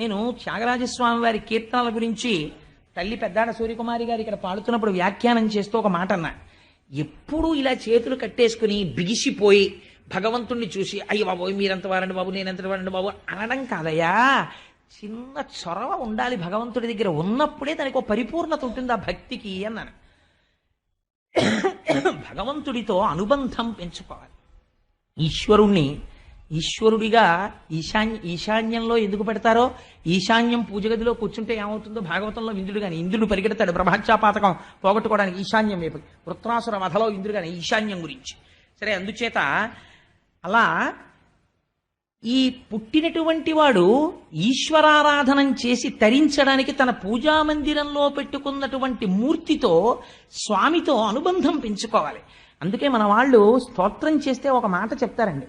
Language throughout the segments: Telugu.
నేను త్యాగరాజస్వామి వారి కీర్తనల గురించి తల్లి పెద్దాడ సూర్యకుమారి గారు ఇక్కడ పాడుతున్నప్పుడు వ్యాఖ్యానం చేస్తూ ఒక మాట అన్నా. ఎప్పుడూ ఇలా చేతులు కట్టేసుకుని బిగిసిపోయి భగవంతుణ్ణి చూసి అయ్య బాబు మీరంత వారండి బాబు నేనెంత వారండి బాబు అనడం కాదయ్యా. చిన్న చొరవ ఉండాలి భగవంతుడి దగ్గర ఉన్నప్పుడే దానికి ఒక పరిపూర్ణత ఉంటుంది ఆ భక్తికి అన్నాను. భగవంతుడితో అనుబంధం పెంచుకోవాలి. ఈశ్వరుణ్ణి ఈశ్వరుడిగా ఈశాన్య ఈశాన్యంలో ఎందుకు పెడతారో ఈశాన్యం పూజ గదిలో కూర్చుంటే ఏమవుతుందో భాగవతంలో ఇంద్రుడు కానీ ఇంద్రుడు పరిగెడతాడు బ్రహ్మచ్చాపాతకం పోగొట్టుకోవడానికి ఈశాన్యం వైపు వృత్రాసుర వధలో ఇంద్రుడు కానీ ఈశాన్యం గురించి. సరే అందుచేత అలా ఈ పుట్టినటువంటి వాడు ఈశ్వరారాధనం చేసి తరించడానికి తన పూజా మందిరంలో పెట్టుకున్నటువంటి మూర్తితో స్వామితో అనుబంధం పెంచుకోవాలి. అందుకే మన వాళ్ళు స్తోత్రం చేస్తే ఒక మాట చెప్తారండి.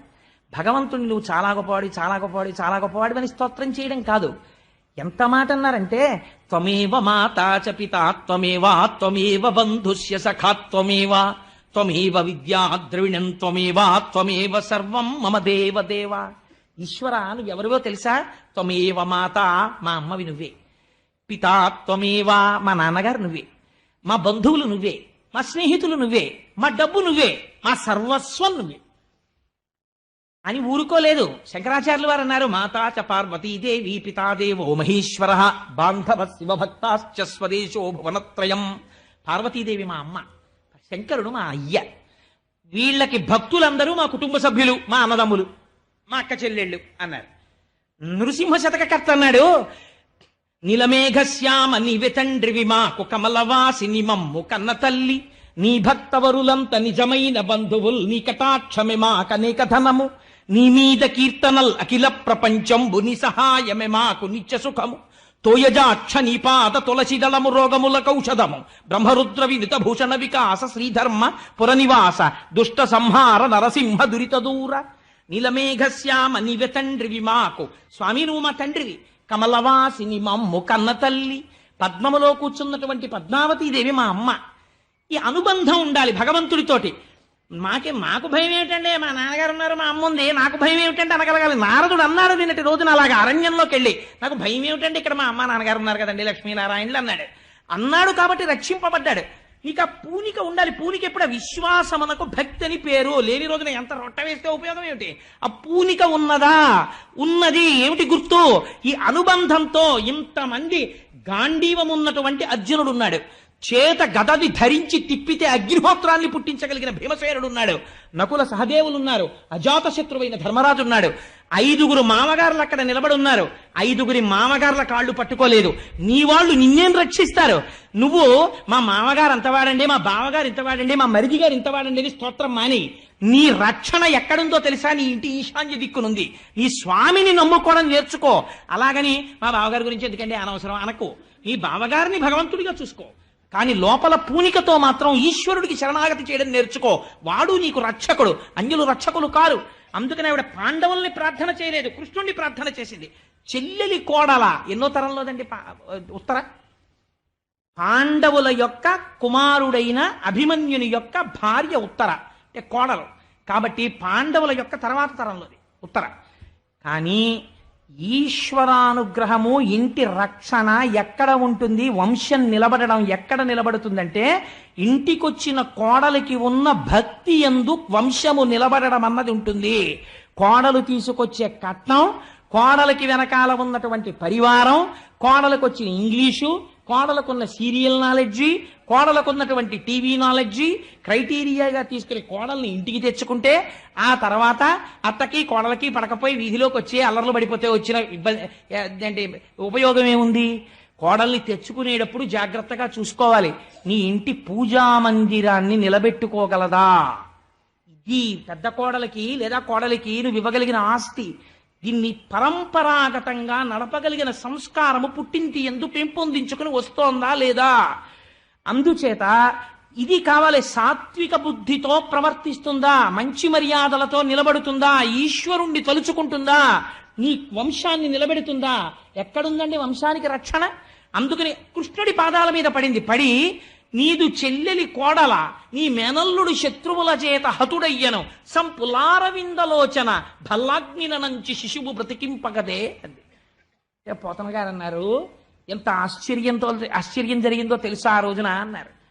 భగవంతుని నువ్వు చాలా గొప్పవాడి చాలా గొప్పవాడి చాలా గొప్పవాడి అని స్తోత్రం చేయడం కాదు. ఎంత మాట అన్నారంటే త్వమేవ మాతా చ పితా త్వమేవ త్వమేవ బంధుస్య సఖా త్వమేవ త్వమేవ విద్యా ద్రవిణం త్వమేవ త్వమేవ సర్వం మమ దేవ దేవ. ఈశ్వర నువ్వు ఎవరివో తెలుసా? త్వమేవ మాత మా అమ్మవి నువ్వే. పితా త్వమేవ మా నాన్నగారు నువ్వే. మా బంధువులు నువ్వే. మా స్నేహితులు నువ్వే. మా డబ్బు నువ్వే. మా సర్వస్వం నువ్వే. అని ఊరుకోలేదు. శంకరాచార్యులు వారు అన్నారు మాతా చ పార్వతీదేవి పితాదేవో మహేశ్వర బాంధవ శివభక్తాశ్చ స్వదేశో భువనత్రయం. పార్వతీదేవి మా అమ్మ శంకరుడు మా అయ్య. వీళ్ళకి భక్తులందరూ మా కుటుంబ సభ్యులు మా అన్నదమ్ములు మా అక్క చెల్లెళ్ళు అన్నారు. నృసింహ శతకర్త అన్నాడు నిలమేఘశ్యామ నీవె తండ్రివి మాకు కమలవాసిని మమ్ము కన్న తల్లి నీ భక్తవరులంత నిజమైన బంధువుల్ నీ కటాక్షమే మాకనేక ధనము. నీ మీద కీర్తనల్ అఖిల ప్రపంచంబు నీ సహాయమే మాకు నిత్య సుఖము. తోయజాక్ష నీపాద తులసిదళము రోగముల కౌషధము బ్రహ్మరుద్ర వినుత భూషణ వికాస శ్రీధర్మ పురనివాస దుష్ట సంహార నరసింహ దురిత దూర. నీలమేఘశ్యామ నీవె తండ్రివి మాకు. స్వామి నువ్వు మా తండ్రివి. కమలవాసిని మమ్ము కన్న తల్లి. పద్మములో కూర్చున్నటువంటి పద్మావతీదేవి మా అమ్మ. ఈ అనుబంధం ఉండాలి భగవంతుడితోటి. మాకే మాకు భయం ఏమిటండి? మా నాన్నగారు ఉన్నారు మా అమ్మ ఉంది. నాకు భయం ఏమిటంటే అనగలగాలి. నారదుడు అన్నాడు నిన్నటి రోజున అలాగా అరణ్యంలోకి వెళ్ళి. నాకు భయం ఏమిటంటే ఇక్కడ మా అమ్మ నాన్నగారు ఉన్నారు కదండి లక్ష్మీనారాయణులు అన్నాడు. అన్నాడు కాబట్టి రక్షింపబడ్డాడు. ఇక పూనిక ఉండాలి. పూనిక ఎప్పుడు? విశ్వాసమునకు భక్తి అని పేరు. లేని రోజున ఎంత రొట్ట వేస్తే ఉపయోగం ఏమిటి? ఆ పూనిక ఉన్నదా? ఉన్నది. ఏమిటి గుర్తు? ఈ అనుబంధంతో ఇంతమంది గాంధీవం ఉన్నటువంటి అర్జునుడు ఉన్నాడు. చేత గదది ధరించి తిప్పితే అగ్నిహోత్రాన్ని పుట్టించగలిగిన భీమసేనుడు ఉన్నాడు. నకుల సహదేవులు ఉన్నారు అజాత శత్రువైన ధర్మరాజు ఉన్నాడు. ఐదుగురు మామగారులు అక్కడ నిలబడి ఉన్నారు ఐదుగురి మామగారుల కాళ్ళు పట్టుకోలేదు. నీ వాళ్ళు నిన్నేం రక్షిస్తారు? నువ్వు మా మామగారు అంతవాడండి మా బావగారు ఇంతవాడండి మా మరిది గారు ఇంతవాడండి అని స్తోత్రం మాని నీ రక్షణ ఎక్కడుందో తెలుసా? నీ ఇంటి ఈశాన్య దిక్కునుంది. నీ స్వామిని నమ్ముకోవడం నేర్చుకో. అలాగని మా బావగారి గురించి ఎందుకంటే అనవసరం? అనకు. నీ బావగారిని భగవంతుడిగా చూసుకో. కానీ లోపల పూనికతో మాత్రం ఈశ్వరుడికి శరణాగతి చేయడం నేర్చుకో. వాడు నీకు రక్షకుడు అన్యులు రక్షకులు కారు. అందుకని ఆవిడ పాండవుల్ని ప్రార్థన చేయలేదు కృష్ణుణ్ణి ప్రార్థన చేసింది. చెల్లెలి కోడల ఎన్నో తరంలోదండి పా- ఉత్తర? పాండవుల యొక్క కుమారుడైన అభిమన్యుని యొక్క భార్య ఉత్తర. అంటే కోడలు. కాబట్టి పాండవుల యొక్క తర్వాత తరంలోది ఉత్తర. కానీ ఈశ్వరానుగ్రహము ఇంటి రక్షణ ఎక్కడ ఉంటుంది? వంశం నిలబడడం ఎక్కడ నిలబడుతుందంటే ఇంటికొచ్చిన కోడలికి ఉన్న భక్తి ఎందు వంశము నిలబడడం అన్నది ఉంటుంది. కోడలు తీసుకొచ్చే కట్నం కోడలికి వెనకాల ఉన్నటువంటి పరివారం కోడలకు వచ్చిన ఇంగ్లీషు కోడలకున్న సీరియల్ నాలెడ్జి కోడలకున్నటువంటి టీవీ నాలెడ్జి క్రైటీరియాగా తీసుకుని కోడల్ని ఇంటికి తెచ్చుకుంటే ఆ తర్వాత అత్తకి కోడలకి పడకపోయి వీధిలోకి వచ్చి అల్లర్లు పడిపోతే వచ్చిన ఇబ్బంది అంటే ఉపయోగం ఏముంది? కోడల్ని తెచ్చుకునేటప్పుడు జాగ్రత్తగా చూసుకోవాలి. నీ ఇంటి పూజా మందిరాన్ని నిలబెట్టుకోగలదా? ఇది పెద్ద కోడలికి లేదా కోడలికి నువ్వు ఇవ్వగలిగిన ఆస్తి. దీన్ని పరంపరాగతంగా నడపగలిగిన సంస్కారము పుట్టింటి ఎందు పెంపొందించుకుని వస్తోందా లేదా? అందుచేత ఇది కావాలి సాత్విక బుద్ధితో ప్రవర్తిస్తుందా? మంచి మర్యాదలతో నిలబడుతుందా? ఈశ్వరుణ్ణి తలుచుకుంటుందా? నీ వంశాన్ని నిలబెడుతుందా? ఎక్కడుందండి వంశానికి రక్షణ? అందుకని కృష్ణుడి పాదాల మీద పడింది. పడి నీదు చెల్లెలి కోడల నీ మేనల్లుడు శత్రువుల చేత హతుడయ్యను. సంపులారవిందలోచన భల్లాగ్నినంచి శిశువు బ్రతికింపగదే అంది. పోతన గారు అన్నారు ఎంత ఆశ్చర్యంతో ఆశ్చర్యం జరిగిందో తెలుసా ఆ రోజున అన్నారు.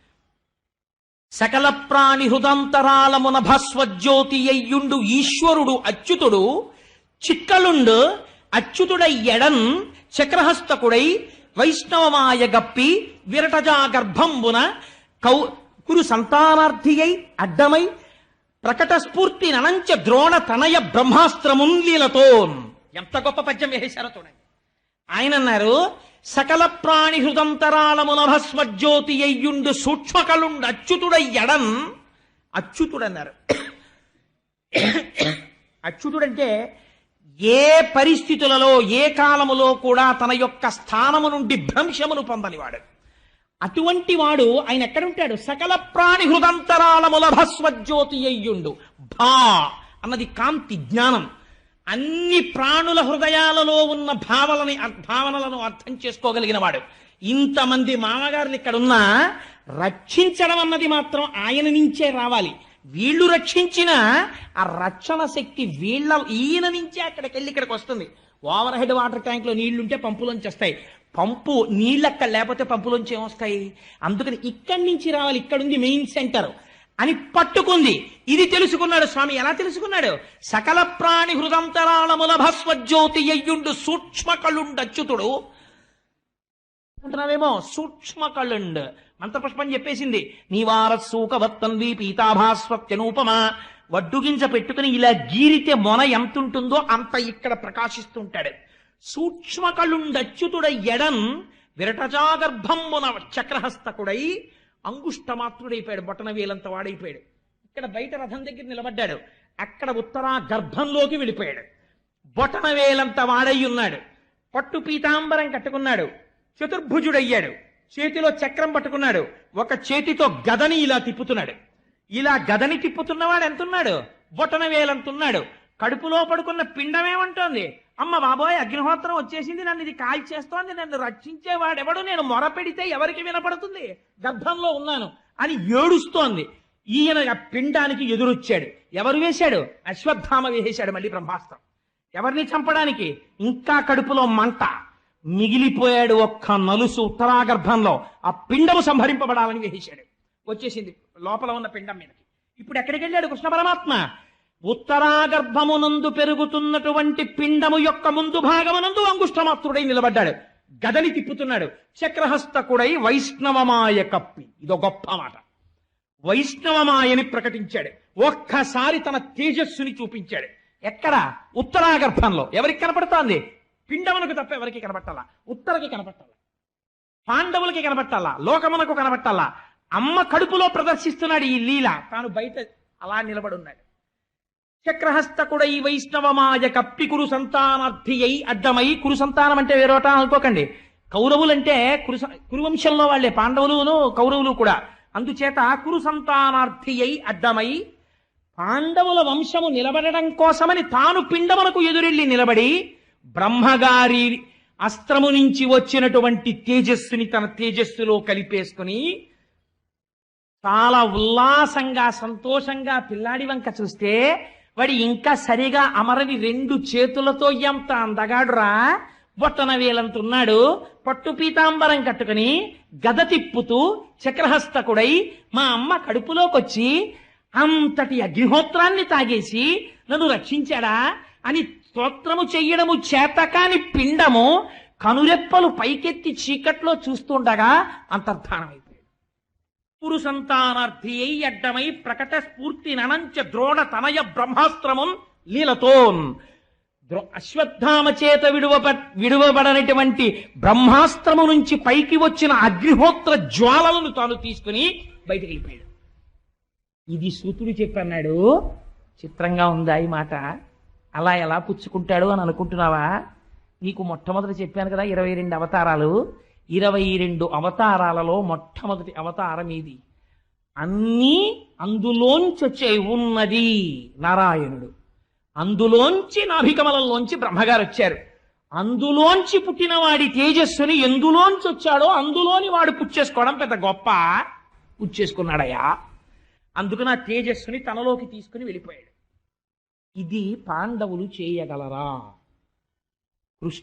సకల ప్రాణి హృదంతరాలమున భస్వజ్యోతి అయ్యుండు ఈశ్వరుడు అచ్యుతుడు చిక్కలుండు అచ్యుతుడై ఎడన్ చక్రహస్తకుడై వైష్ణవమాయ గప్పి విరటజా గర్భంబున కౌ కురు సంతానార్థియై అడ్డమై ప్రకట స్ఫూర్తి ననంచ ద్రోణ తనయ బ్రహ్మాస్త్రమున్లీలతో ఎంత గొప్ప పద్యం వేశారో చూడండి. ఆయన అన్నారు సకల ప్రాణి హృదంతరాళమున భస్మజ్యోతి అయ్యుండు సూక్ష్మకలుండు అచ్యుతుడై ఎడన్ అచ్యుతుడన్నారు. అచ్యుతుడంటే ఏ పరిస్థితులలో ఏ కాలములో కూడా తన యొక్క స్థానము నుండి భ్రంశమును పొందనివాడు అటువంటి వాడు ఆయన ఎక్కడుంటాడు సకల ప్రాణి హృదంతరాళముల భస్వజ్యోతి అయ్యుండు. భా అన్నది కాంతి జ్ఞానం. అన్ని ప్రాణుల హృదయాలలో ఉన్న భావలని భావనలను అర్థం చేసుకోగలిగిన వాడు. ఇంతమంది మామగారులు ఇక్కడున్నా రక్షించడం అన్నది మాత్రం ఆయన నుంచే రావాలి. వీళ్ళు రక్షించిన ఆ రక్షణ శక్తి వీళ్ళ ఈయన నుంచే అక్కడికి వెళ్ళి ఇక్కడికి వస్తుంది. ఓవర్ హెడ్ వాటర్ ట్యాంక్లో నీళ్ళుంటే పంపులోంచి వస్తాయి పంపు నీళ్ళక్క లేకపోతే పంపులోంచి ఏమొస్తాయి? అందుకని ఇక్కడి నుంచి రావాలి ఇక్కడ ఉంది మెయిన్ సెంటర్ అని పట్టుకుంది. ఇది తెలుసుకున్నాడు స్వామి. ఎలా తెలుసుకున్నాడు? సకల ప్రాణి హృదంతరాళముల భస్వజ్యోతి అయ్యుండు సూక్ష్మ కళుండచ్యుతుడు అంటున్నావేమో? సూక్ష్మ కళుండ్ మంత్రపుష్పం చెప్పేసింది. నీవార సూకవత్తన్వి పీతాభాస్వత్యనూపమ. వడ్డుగింజ పెట్టుకుని ఇలా గీరితే మొన ఎంత ఉంటుందో అంత ఇక్కడ ప్రకాశిస్తుంటాడు. సూక్ష్మకళుండచ్యుతుడై ఎడన్ విరటజాగర్భంబున చక్రహస్తకుడై అంగుష్టమాత్రుడైపోయాడు బొటన వేలంత వాడైపోయాడు. ఇక్కడ బయట రథం దగ్గర నిలబడ్డాడు. అక్కడ ఉత్తరా గర్భంలోకి వెళ్ళిపోయాడు. బొటన వేలంత వాడై ఉన్నాడు పట్టు పీతాంబరం కట్టుకున్నాడు. చతుర్భుజుడయ్యాడు. చేతిలో చక్రం పట్టుకున్నాడు. ఒక చేతితో గదని ఇలా తిప్పుతున్నాడు. ఇలా గదని తిప్పుతున్నవాడు ఎంతున్నాడు? బొటన వేలంతున్నాడు కడుపులో పడుకున్న పిండం ఏమంటోంది అమ్మ బాబోయ్ అగ్నిహోత్రం వచ్చేసింది నన్ను ఇది కాల్చేస్తోంది నన్ను రక్షించేవాడెవడు? నేను మొరపెడితే ఎవరికి వినపడుతుంది? గర్భంలో ఉన్నాను అని ఏడుస్తోంది. ఈయన ఆ పిండానికి ఎదురొచ్చాడు. ఎవరు వేశాడు? అశ్వత్థామ వేసేశాడు మళ్ళీ బ్రహ్మాస్త్రం. ఎవరిని చంపడానికి? ఇంకా కడుపులో మంట. మిగిలిపోయాడు ఒక్క నలుసు ఉత్తరాగర్భంలో. ఆ పిండము సంహరింపబడాలని వేసేశాడు. వచ్చేసింది లోపల ఉన్న పిండం మీదకి. ఇప్పుడు ఎక్కడికి వెళ్ళాడు కృష్ణ పరమాత్మ? ఉత్తరాగర్భమునందు పెరుగుతున్నటువంటి పిండము యొక్క ముందు భాగమునందు అంగుష్టమాత్రుడై నిలబడ్డాడు. గదని తిప్పుతున్నాడు. చక్రహస్తకుడై వైష్ణవమాయ కప్పి. ఇదో గొప్ప మాట. వైష్ణవమాయని ప్రకటించాడు. ఒక్కసారి తన తేజస్సుని చూపించాడు. ఎక్కడ? ఉత్తరాగర్భంలో. ఎవరికి కనపడుతోంది? పిండమునకు తప్ప ఎవరికి కనపట్టాలా? ఉత్తరకి కనపట్టాలా? పాండవులకి కనపట్టాలా? లోకమునకు కనపట్టాలా? అమ్మ కడుపులో ప్రదర్శిస్తున్నాడు ఈ లీల. తాను బయట అలా నిలబడి ఉన్నాడు. చక్రహస్తకుడై వైష్ణవమాయ కప్పి కురు సంతానార్థి అయి కురు సంతానం అంటే వేరోట అనుకోకండి. కౌరవులంటే కురు కురువంశంలో వాళ్ళే పాండవులును కౌరవులు కూడా. అందుచేత కురు సంతానార్థియై అర్థమై పాండవుల వంశము నిలబడడం కోసమని తాను పిండమునకు ఎదురెళ్ళి నిలబడి బ్రహ్మగారి అస్త్రము నుంచి వచ్చినటువంటి తేజస్సుని తన తేజస్సులో కలిపేసుకుని చాలా ఉల్లాసంగా సంతోషంగా పిల్లాడి వంక చూస్తే వాడి ఇంకా సరిగా అమరని రెండు చేతులతో ఎంత అందగాడురా? బొట్టన వేలంతున్నాడు. పట్టు పీతాంబరం కట్టుకుని గద తిప్పుతూ చక్రహస్తకుడై మా అమ్మ కడుపులోకొచ్చి అంతటి అగ్నిహోత్రాన్ని తాగేసి నన్ను రక్షించాడా అని స్తోత్రము చెయ్యడము చేతకాని పిండము కనురెప్పలు పైకెత్తి చీకట్లో చూస్తుండగా అంతర్ధానమైంది పురు సంతానార్థి అయి అడ్డమై ప్రకట స్ఫూర్తి ననంచ ద్రోణ తనయ బ్రహ్మాస్త్రమున్ లీలతోన్. ద్రో- అశ్వత్థామ చేత విడువబ విడువబడనటువంటి బ్రహ్మాస్త్రము నుంచి పైకి వచ్చిన అగ్నిహోత్ర జ్వాలలను తాను తీసుకుని బయటికి వెళ్ళిపోయాడు ఇది సూతుడు చెప్పన్నాడు చిత్రంగా ఉందా ఈ మాట? అలా ఎలా పుచ్చుకుంటాడు అని అనుకుంటున్నావా? నీకు మొట్టమొదటి చెప్పాను కదా ఇరవై రెండు అవతారాలు. ఇరవై రెండు అవతారాలలో మొట్టమొదటి అవతారం ఇది అన్నీ అందులోంచి వచ్చే ఉన్నది నారాయణుడు. అందులోంచి నాభికమలంలోంచి బ్రహ్మగారు వచ్చారు. అందులోంచి పుట్టినవాడి తేజస్సుని ఎందులోంచి వచ్చాడో అందులోని వాడు పుచ్చేసుకోవడం పెద్ద గొప్ప. పుచ్చేసుకున్నాడయ్యా అందుకు నా తేజస్సుని తనలోకి తీసుకుని వెళ్ళిపోయాడు. ఇది పాండవులు చేయగలరా? కృష్ణ